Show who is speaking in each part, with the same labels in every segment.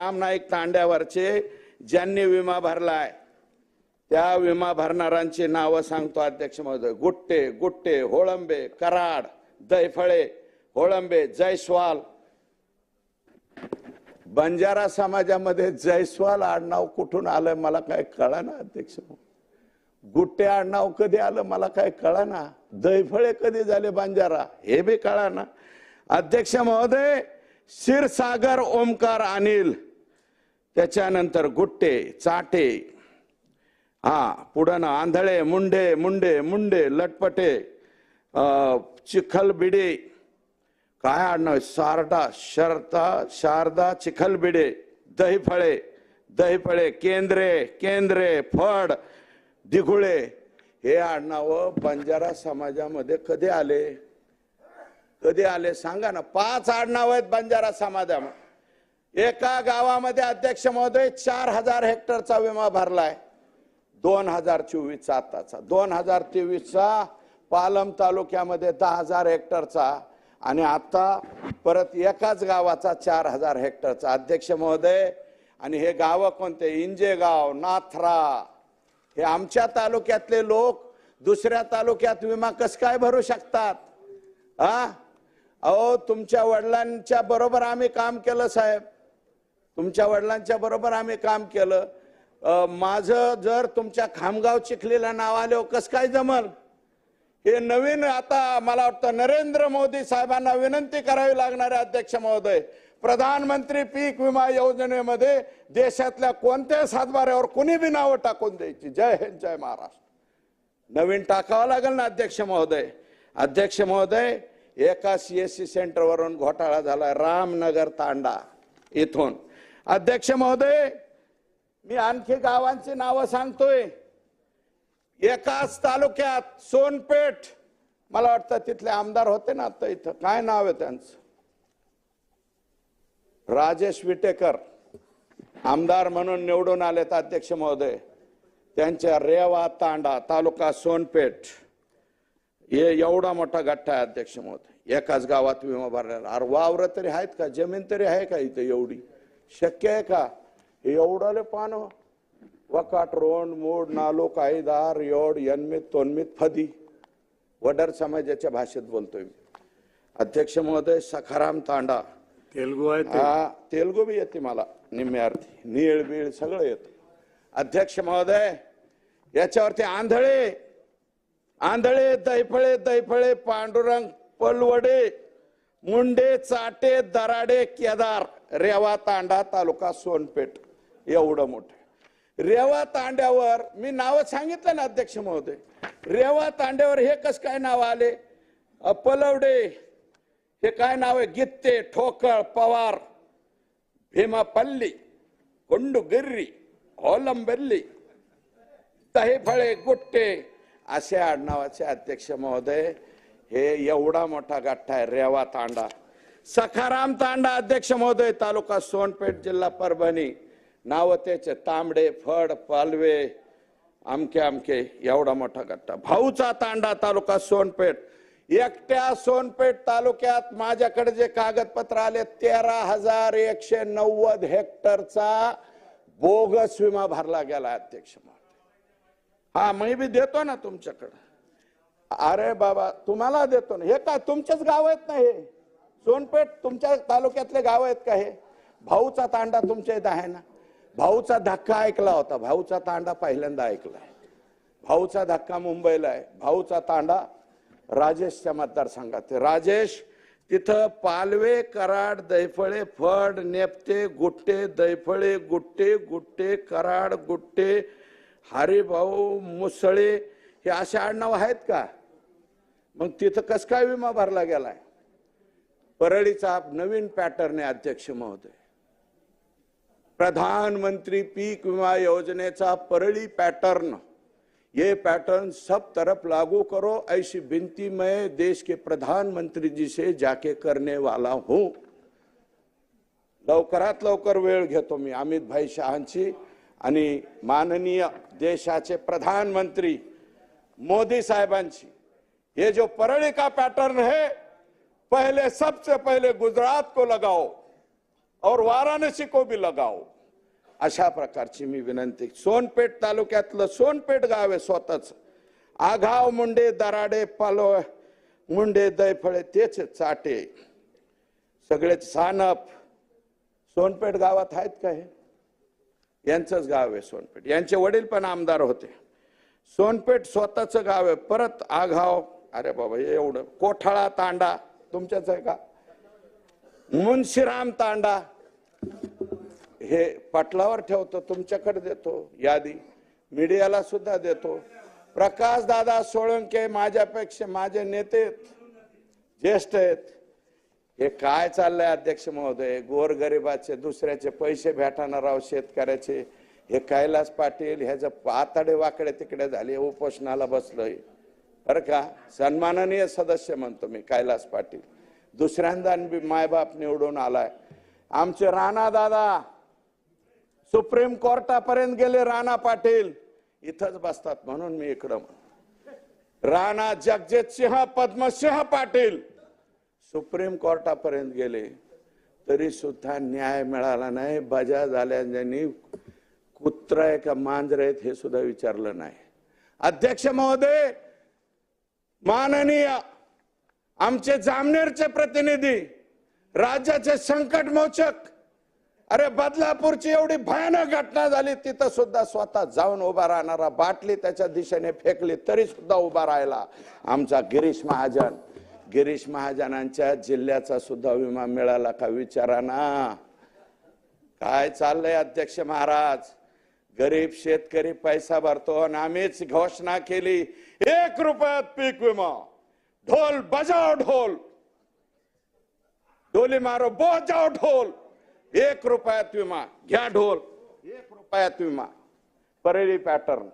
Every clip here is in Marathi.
Speaker 1: राम नाईक तांड्यावरचे ज्यांनी विमा भरलाय त्या विमा भरणाऱ्यांची नावं सांगतो अध्यक्ष महोदय. गुट्टे गुट्टे होळंबे कराड दैफळे होळंबे जयस्वाल बंजारा समाजामध्ये जयस्वाल आडनाव कुठून आलं मला काय कळा ना अध्यक्ष गुट्टे आडनाव कधी आलं मला काय कळा ना दैफळे कधी झाले बंजारा? हे बी कळा ना अध्यक्ष महोदय क्षीरसागर ओमकार अनिल. त्याच्यानंतर गुट्टे चाटे हा पुढं आंधळे मुंडे मुंडे मुंडे लटपटे चिखलबिडे काय आडनाव आहे? सारडा शरता शारदा चिखलबिडे दहीफळे दहीफळे केंद्रे केंद्रे फड दिघुळे हे आडनावं बंजारा समाजामध्ये कधी आले कधी आले सांगा ना पाच आडनाव आहेत बंजारा समाजामध्ये एका गावामध्ये अध्यक्ष महोदय चार हजार हेक्टरचा विमा भरलाय. दोन हजार चोवीसचा आताचा. दोन हजार तेवीसचा पालम तालुक्यामध्ये दहा हजार हेक्टरचा आणि आता परत एकाच गावाचा चार हजार हेक्टरचा. अध्यक्ष महोदय आणि हे गावं कोणते? इंजेगाव नाथरा. हे आमच्या तालुक्यातले लोक दुसऱ्या तालुक्यात विमा कस काय भरू शकतात? हा? अहो तुमच्या वडिलांच्या बरोबर आम्ही काम केलं साहेब. तुमच्या वडिलांच्या बरोबर आम्ही काम केलं. माझं जर तुमच्या खामगाव चिखलीला नाव आले कस काय जमल? हे नवीन आता मला वाटतं नरेंद्र मोदी साहेबांना विनंती करावी लागणार आहे अध्यक्ष महोदय प्रधानमंत्री पीक विमा योजनेमध्ये देशातल्या कोणत्याही सातबाऱ्यावर कुणी बी नावं टाकून द्यायची. जय हिंद जय महाराष्ट्र. नवीन टाकावं लागेल ना अध्यक्ष महोदय. अध्यक्ष महोदय एका सीएससी सेंटरवरून घोटाळा झाला रामनगर तांडा इथून. अध्यक्ष महोदय मी आणखी गावांची नावं सांगतोय. एकाच तालुक्यात सोनपेठ मला वाटतं तिथले आमदार होते ना आता इथं. काय नाव आहे त्यांचं? राजेश विटेकर आमदार म्हणून निवडून आलेत अध्यक्ष महोदय. त्यांच्या रेवा तांडा तालुका सोनपेठ. हे एवढा मोठा गठ्ठा आहे अध्यक्ष महोदय. एकाच गावात विमा भरलेला. अरे वावर तरी आहेत का? जमीन तरी आहे का इथं एवढी? शक्य आहे का? हे एवढाले पान वकाट रोंड मूड नालो कायदार योड यन्मित तोन्मित फदी. वडर समाजाच्या भाषेत बोलतोय मी. अध्यक्ष महोदय सखाराम तांडा.
Speaker 2: तेलगू आहे ते.
Speaker 1: हा तेलगू बी येते मला निम्मे अर्थी. नीळ बीळ सगळं येतं. अध्यक्ष महोदय याच्यावरती आंधळे. आंधळे दैफळे दैफळे पांडुरंग पलवडे मुंडे चाटे दराडे केदार. रेवा तांडा तालुका सोनपेठ एवढं मोठं. रेवा तांड्यावर मी नावं सांगितलं ना अध्यक्ष महोदय. रेवा तांड्यावर हे कस काय नाव आले? पलवडे हे काय नाव आहे? गित्ते ठोकळ पवार भीमापल्ली कोंडुगिर्री होलंबेल्ली दहीफळे गुट्टे असे आडनावाचे अध्यक्ष महोदय. हे एवढा मोठा गठ्ठा आहे रेवा तांडा. सखाराम तांडा अध्यक्ष महोदय तालुका सोनपेठ जिल्हा परभणी. नाव त्याचे तांबडे फड पालवे आमके आमके एवढा मोठा गट्टा. भाऊचा तांडा तालुका सोनपेठ. एकट्या सोनपेठ तालुक्यात माझ्याकडे जे कागदपत्र आले तेरा हजार एकशे नव्वद हेक्टरचा बोगस विमा भरला गेला अध्यक्ष महोदय. हा मी बी देतो ना तुमच्याकडं. अरे बाबा तुम्हाला देतो ना. हे काय तुमच्याच गाव आहेत ना हे? सोनपेठ तुमच्या तालुक्यातले गाव आहेत का हे? भाऊचा तांडा तुमच्या इथं आहे ना? भाऊचा धक्का ऐकला होता. भाऊचा तांडा पहिल्यांदा ऐकला. भाऊचा धक्का मुंबईला आहे. भाऊचा तांडा राजेशच्या मतदारसंघात राजेश तिथं पालवे कराड दैफळे फड नेपते गुट्टे दैफळे गुट्टे गुट्टे कराड गुट्टे हरिभाऊ मुसळे हे असे आडनाव आहेत का? मग तिथं कस काय विमा भरला गेलाय? परळीचा नवीन पॅटर्न आहे अध्यक्ष महोदय. प्रधानमंत्री पीक विमा योजनेचा परळी पॅटर्न. ये पैटर्न सब तरफ लागू करो ऐसी विनती मैं देश के प्रधानमंत्री जी से जाके करने वाला हूं. लवकरात लवकर वेळ घेतो मी अमित भाई शहांची आणि माननीय देशाचे प्रधानमंत्री मोदी साहेबांची. हे जो परळी का पैटर्न है पहले सबसे पहले गुजरात को लगाओ और वाराणसी को भी लगाओ। अशा प्रकारची मी विनंती सोनपेठ तालुक्यातलं सोनपेठ गाव आहे स्वतःच. आघाव मुंडे दराडे पालो मुंडे दैफळे तेच चाटे. सगळेच सानप. सोनपेठ गावात आहेत का हे? यांचंच गाव आहे सोनपेठ. यांचे वडील पण आमदार होते. सोनपेठ स्वतःच गाव आहे. परत आघाव अरे बाबा एवढं कोठाळा तांडा. तुमच्याच आहे का? मुन्शीराम तांडा हे पटलावर ठेवतो तुमच्याकडे देतो यादी मीडियाला सुद्धा देतो. प्रकाश दादा सोळंके माझ्यापेक्षा माझे नेते आहेत, ज्येष्ठ आहेत. हे काय चाललंय अध्यक्ष महोदय? गोरगरिबाचे दुसऱ्याचे पैसे भेटणार राव शेतकऱ्याचे. हे कैलास पाटील ह्याचं पातडे वाकडे तिकडे झाले उपोषणाला बसलोय. बरं का? सन्माननीय सदस्य म्हणतो मी कैलास पाटील. दुसऱ्यांदा बी मायबाप निवडून आलाय. आमचे राणा दादा सुप्रीम कोर्टापर्यंत गेले राणा पाटील. इथंच बसतात म्हणून मी इकडं राणा जगजित सिंह पद्मसिंह पाटील. सुप्रीम कोर्टापर्यंत गेले. तरी सुद्धा न्याय मिळाला नाही. बजा झाल्या कुत्र आहे का मांजर आहेत हे सुद्धा विचारलं नाही. अध्यक्ष महोदय माननीय आमचे जामनेरचे प्रतिनिधी राज्याचे संकट मोचक अरे बदलापूरची एवढी भयानक घटना झाली तिथं सुद्धा स्वतः जाऊन उभा राहणारा बाटली त्याच्या दिशेने फेकली तरी सुद्धा उभा राहिला आमचा गिरीश महाजन. गिरीश महाजनांच्या जिल्ह्याचा सुद्धा विमा मिळाला का विचारा ना. काय चाललंय अध्यक्ष महाराज? गरीब शेतकरी पैसा भरतो आणि आम्हीच घोषणा केली एक रुपयात पीक विमा. ढोल बजाव ढोल. ढोली मारो बजाव ढोल. एक रुपयात विमा. घ्या ढोल. एक रुपयात विमा. परेली पॅटर्न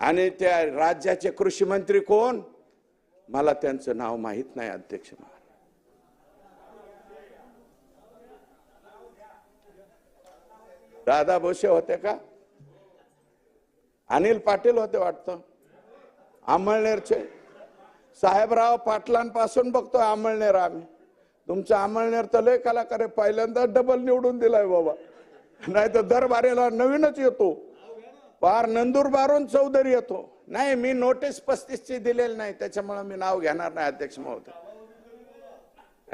Speaker 1: आणि त्या राज्याचे कृषी मंत्री कोण? मला त्यांचं नाव माहीत नाही अध्यक्ष महाराज. दादा भोसे होते का? अनिल पाटील होते वाटतं. अमळनेरचे साहेबराव पाटलांपासून बघतोय आमळनेर आम्ही. तुमचा अमळनेर तर लय कलाकार आहे. पहिल्यांदा डबल निवडून दिलाय बाबा. नाही तर दरबारेला नवीनच येतो. पार नंदुरबारून चौधरी येतो. नाही मी नोटीस पस्तीसची दिलेली नाही. त्याच्यामुळे मी नाव घेणार नाही अध्यक्ष महोदय.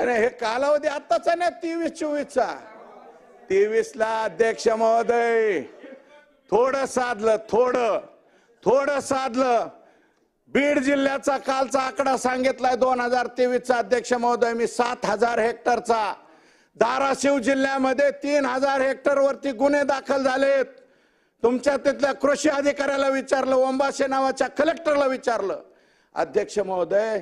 Speaker 1: आणि हे कालावधी आत्ताचा नाही तेवीस चोवीसचा. तेवीसला अध्यक्ष महोदय. थोडं साधलं थोडं थोडं साधलं. बीड जिल्ह्याचा कालचा आकडा सांगितलाय दोन हजार तेवीसचा अध्यक्ष महोदय मी सात हजार हेक्टरचा. धाराशिव जिल्ह्यामध्ये तीन हजार हेक्टरवरती गुन्हे दाखल झालेत. तुमच्या तिथल्या कृषी अधिकाऱ्याला विचारलं ओंबाशे नावाच्या कलेक्टरला विचारलं. अध्यक्ष महोदय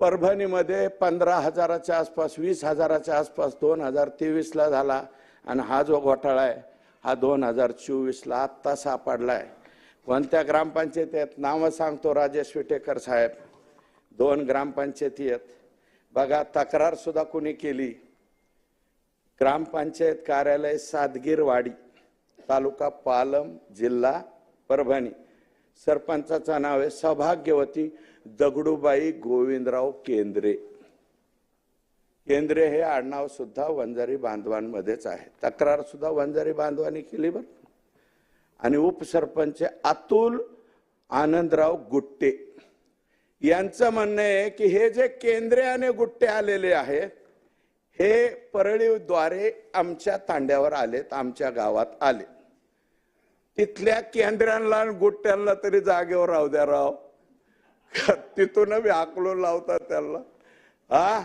Speaker 1: परभणीमध्ये पंधरा हजाराच्या आसपास वीस हजाराच्या आसपास दोन हजार तेवीसला झाला आणि हा जो घोटाळा आहे हा दोन हजार चोवीसला आत्ता आत्ता सापडलाय. कोणत्या ग्रामपंचायती आहेत नावं सांगतो राजेश विटेकर साहेब? दोन ग्रामपंचायती आहेत. बघा तक्रार सुद्धा कुणी केली? ग्रामपंचायत कार्यालय सादगीरवाडी तालुका पालम जिल्हा परभणी. सरपंचाचं नाव आहे सौभाग्यवती दगडूबाई गोविंदराव केंद्रे. केंद्रे हे आडनाव सुद्धा वंजारी बांधवांमध्येच आहे. तक्रार सुद्धा वंजारी बांधवांनी केली बरं आणि उपसरपंच अतुल आनंदराव गुट्टे. यांचं म्हणणं आहे की हे जे केंद्रे आणि गुट्टे आलेले आहेत हे परळीद्वारे आमच्या तांड्यावर आलेत आमच्या गावात आले. तिथल्या केंद्रांना आणि गुट्ट्यांना तरी जागेवर राहू द्या राव. तिथून बी लावतात त्यांना. हा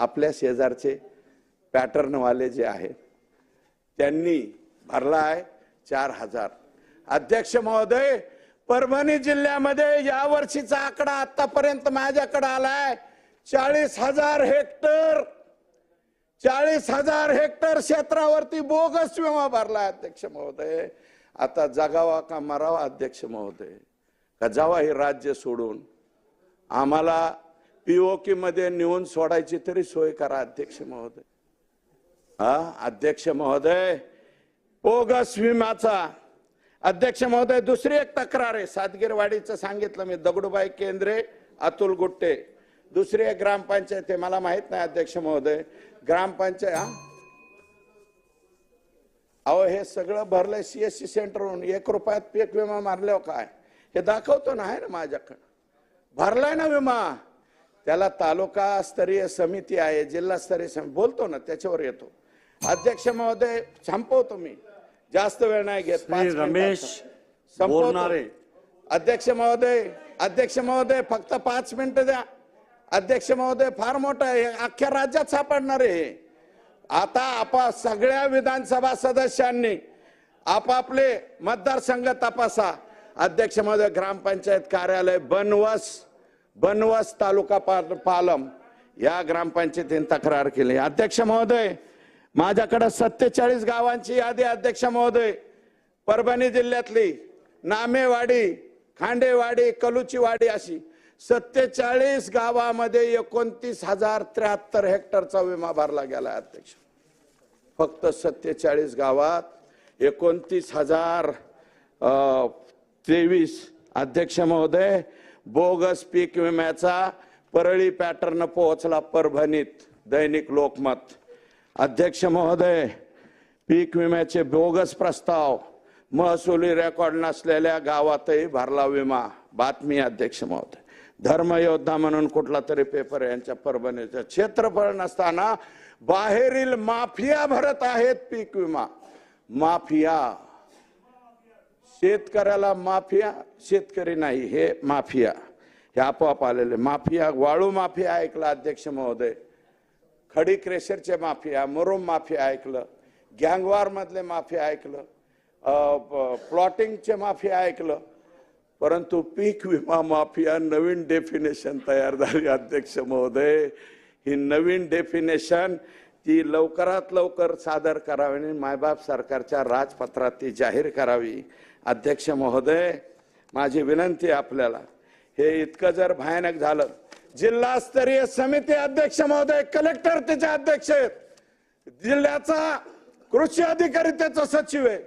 Speaker 1: आपल्या शेजारचे पॅटर्नवाले जे आहेत त्यांनी भरला आहे चार हजार. अध्यक्ष महोदय परभणी जिल्ह्यामध्ये या वर्षीचा आकडा आतापर्यंत माझ्याकडे आलाय. चाळीस हजार हेक्टर चाळीस हजार हेक्टर क्षेत्रावरती बोगस विमा भरला अध्यक्ष महोदय. आता जगावा का मरावा अध्यक्ष महोदय? का जावा हे राज्य सोडून? आम्हाला पीओके मध्ये नेऊन सोडायची तरी सोय करा अध्यक्ष महोदय. हा अध्यक्ष महोदय. बोगस विमाचा. अध्यक्ष महोदय दुसरी एक तक्रार आहे. सातगिरवाडीचं सांगितलं मी दगडूबाई केंद्रे अतुल गुट्टे. दुसरी एक ग्रामपंचायत आहे मला माहीत नाही अध्यक्ष महोदय. ग्रामपंचायत हा? अहो हे सगळं भरलंय सीएससी सेंटरहून एक रुपयात पीक विमा मारल्यावर काय? हे दाखवतो ना आहे ना माझ्याकडं. भरलाय ना विमा. त्याला तालुका स्तरीय समिती आहे जिल्हास्तरीय समिती बोलतो ना त्याच्यावर येतो अध्यक्ष महोदय संपवतो मी जास्त वेळ नाही घेत
Speaker 2: रमेश. बोरनारे.
Speaker 1: अध्यक्ष महोदय अध्यक्ष महोदय फक्त पाच मिनिटं द्या अध्यक्ष महोदय फार मोठं आहे अख्ख्या राज्यात सापडणार आहे. आता आपा सगळ्या विधानसभा सदस्यांनी आपापले मतदारसंघ तपासा अध्यक्ष महोदय ग्रामपंचायत कार्यालय बनवस बनवस तालुका पालम या ग्रामपंचायतीने तक्रार केली. अध्यक्ष महोदय माझ्याकडे सत्तेचाळीस गावांची यादी अध्यक्ष महोदय. परभणी जिल्ह्यातली नामेवाडी खांडेवाडी कलुचीवाडी अशी सत्तेचाळीस गावामध्ये एकोणतीस हजार त्र्याहत्तर हेक्टरचा विमा भरला गेला अध्यक्ष. फक्त सत्तेचाळीस गावात एकोणतीस हजार तेवीस. अध्यक्ष महोदय बोगस पीक विम्याचा परळी पॅटर्न पोहोचला परभणीत दैनिक लोकमत. अध्यक्ष महोदय पीक विम्याचे बोगस प्रस्ताव महसुली रेकॉर्ड नसलेल्या गावातही भरला विमा. बातमी अध्यक्ष महोदय. धर्मयोद्धा म्हणून कुठला तरी पेपर यांच्या परभणीचं क्षेत्रफळ नसताना बाहेरील माफिया भरत आहेत पीक विमा. माफिया शेतकऱ्याला माफिया शेतकरी नाही हे माफिया. हे आपोआप आलेले माफिया वाळू माफिया ऐकलं अध्यक्ष महोदय. खडी क्रेशरचे माफिया मुरुम माफिया ऐकलं गँगवारमधले माफिया ऐकलं प्लॉटिंगचे माफिया ऐकलं. परंतु पीक विमा माफिया नवीन डेफिनेशन तयार झाली अध्यक्ष महोदय. ही नवीन डेफिनेशन ती लवकरात लवकर सादर करावी आणि मायबाप सरकारच्या राजपत्रात ती जाहीर करावी. अध्यक्ष महोदय माझी विनंती आपल्याला. हे इतकं जर भयानक झालं जिल्हास्तरीय समिती अध्यक्ष महोदय कलेक्टर त्याचे अध्यक्ष आहेत. जिल्ह्याचा कृषी अधिकारी त्याचा सचिव आहे.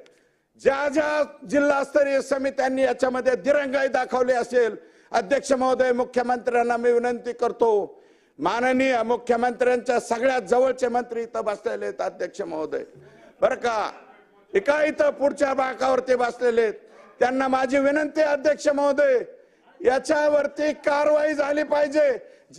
Speaker 1: ज्या ज्या जिल्हास्तरीय समित्यांनी याच्यामध्ये दिरंगाई दाखवली असेल अध्यक्ष महोदय मुख्यमंत्र्यांना मी विनंती करतो. माननीय मुख्यमंत्र्यांच्या सगळ्यात जवळचे मंत्री इथं बसलेले आहेत अध्यक्ष महोदय. बर का? एका इथं पुढच्या बाकावरती बसलेले आहेत? त्यांना माझी विनंती अध्यक्ष महोदय याच्यावरती कारवाई झाली पाहिजे.